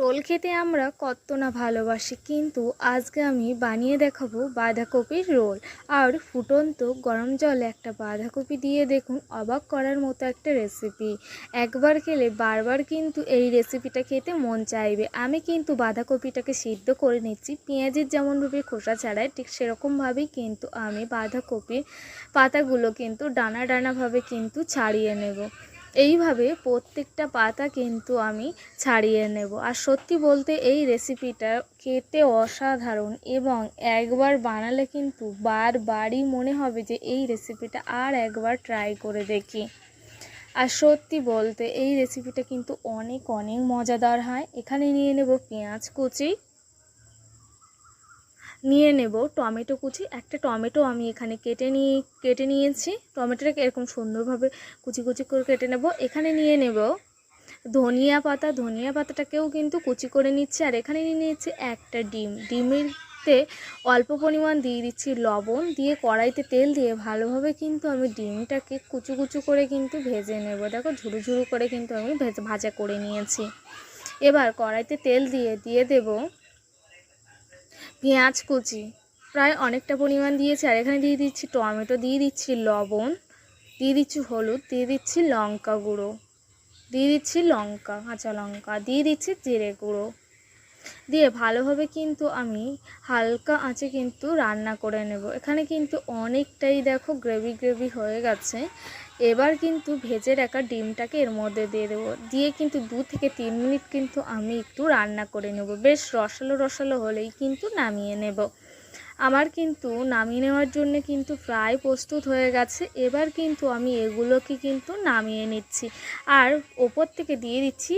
Role খেতে আমরা কত না ভালোবাসি, কিন্তু আজকে আমি বানিয়ে দেখাবো বাঁধাকপির রোল। আর ফুটন্ত গরম জলে একটা বাঁধাকপি দিয়ে দেখুন, অবাক করার মতো একটা রেসিপি একবার খেলে বারবার কিন্তু এই রেসিপিটা খেতে মন চাইবে। আমি কিন্তু বাঁধাকপিটাকে সিদ্ধ করে নিচ্ছি, পেঁয়াজের যেমনভাবে খোসা ছাড়াই ঠিক সেরকমভাবেই কিন্তু আমি বাঁধাকপির পাতাগুলো কিন্তু ডানা ডানাভাবে কিন্তু ছাড়িয়ে নেব। এইভাবে প্রত্যেকটা পাতা কিন্তু আমি ছাড়িয়ে নেব। আর সত্যি বলতে এই রেসিপিটা খেতে অসাধারণ এবং একবার বানালে কিন্তু বারবারই মনে হবে যে এই রেসিপিটা আর একবার ট্রাই করে দেখি। আর সত্যি বলতে এই রেসিপিটা কিন্তু অনেক অনেক মজাদার হয়। এখানে নিয়ে নেব পেঁয়াজ কুচি নিয়ে নেব টমেটো কুচি। একটা টমেটো আমি এখানে কেটে নিয়ে কেটে নিয়েছি। টমেটোটাকে এরকম সুন্দরভাবে কুচি কুচি করে কেটে নেব। এখানে নিয়ে নেব ধনিয়া পাতা। ধনিয়া পাতাটাকেও কিন্তু কুচি করে নিচ্ছি। আর এখানে নিয়ে নিচ্ছি একটা ডিম। ডিমেরতে অল্প পরিমাণ দিয়ে দিচ্ছি লবণ। দিয়ে কড়াইতে তেল দিয়ে ভালোভাবে কিন্তু আমি ডিমটাকে কুচু কুচু করে কিন্তু ভেজে নেব। দেখো ঝুরু ঝুরু করে কিন্তু আমি ভেজে, ভাজা করে নিয়েছি। এবার কড়াইতে তেল দিয়ে দিয়ে দেবো পেঁয়াজ কুচি। প্রায় অনেকটা পরিমাণ দিয়েছি। আর এখানে দিয়ে দিচ্ছি টমেটো, দিয়ে দিচ্ছি লবণ, দিয়ে দিচ্ছি হলুদ, দিয়ে দিচ্ছি লঙ্কা গুঁড়ো, দিয়ে দিচ্ছি লঙ্কা, কাঁচা লঙ্কা, দিয়ে দিচ্ছি জিরে গুঁড়ো। দিয়ে ভালোভাবে কিন্তু আমি হালকা আঁচে কিন্তু রান্না করে নেব। এখানে কিন্তু অনেকটাই দেখো গ্রেভি গ্রেভি হয়ে গেছে। এবার কিন্তু ভেজে রাখা ডিমটাকে এর মধ্যে দিয়ে দেবো। দিয়ে কিন্তু দু থেকে তিন মিনিট কিন্তু আমি একটু রান্না করে নেব। বেশ রসালো রসালো হলেই কিন্তু নামিয়ে নেব। আমার কিন্তু নামিয়ে নেওয়ার জন্য কিন্তু প্রায় প্রস্তুত হয়ে গেছে। এবার কিন্তু আমি এগুলোকে কিন্তু নামিয়ে নিচ্ছি। আর ওপর থেকে দিয়ে দিচ্ছি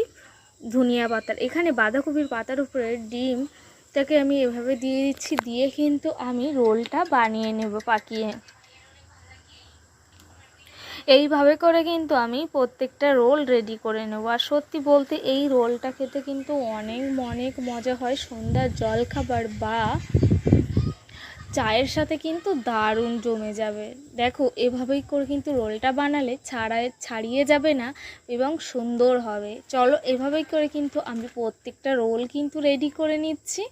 ধনিয়া পাতার। এখানে বাঁধাকপির পাতার উপরে ডিমটাকে আমি এভাবে দিয়ে দিচ্ছি, দিয়ে কিন্তু আমি রোলটা বানিয়ে নেব পাকিয়ে। এইভাবে করে কিন্তু আমি প্রত্যেকটা রোল রেডি করে নেব। আর সত্যি বলতে এই রোলটা খেতে কিন্তু অনেক অনেক মজা হয়। সন্ধ্যার জলখাবার বা চায়ের সাথে কিন্তু দারুণ জমে যাবে। দেখো, এভাবেই করে কিন্তু রোলটা বানালে ছাড়ায়, ছাড়িয়ে যাবে না এবং সুন্দর হবে। চলো, এভাবেই করে কিন্তু আমি প্রত্যেকটা রোল কিন্তু রেডি করে নিচ্ছি।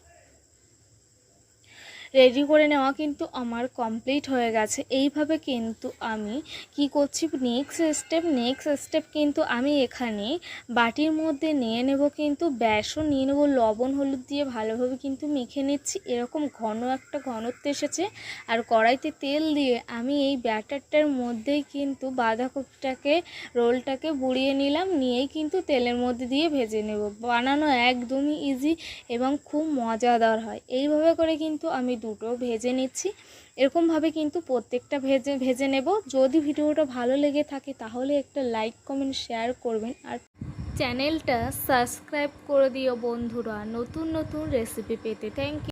রেডি করে নেওয়া কিন্তু আমার কমপ্লিট হয়ে গেছে। এইভাবে কিন্তু আমি কি করছি? নেক্সট স্টেপ নেক্সট স্টেপ কিন্তু আমি এখানে বাটির মধ্যে নিয়ে নেব কিন্তু বেসন, নিয়ে নেব লবণ, হলুদ দিয়ে ভালোভাবে কিন্তু মেখে নিচ্ছি। এরকম ঘন একটা ঘনত্ব এসেছে। আর কড়াইতে তেল দিয়ে আমি এই ব্যাটারটার মধ্যেই কিন্তু বাঁধাকপিটাকে, রোলটাকে বুড়িয়ে নিলাম। নিয়েই কিন্তু তেলের মধ্যে দিয়ে ভেজে নেব। বানানো একদমই ইজি এবং খুব মজাদার হয়। এইভাবে করে কিন্তু আমি দুটো ভেজে নিচ্ছি। এরকমভাবে কিন্তু প্রত্যেকটা ভেজে ভেজে নেব। যদি ভিডিওটা ভালো লেগে থাকে তাহলে একটা লাইক, কমেন্ট, শেয়ার করবেন। আর চ্যানেলটা সাবস্ক্রাইব করে দিও বন্ধুরা। নতুন নতুন রেসিপি পেতে। Thank you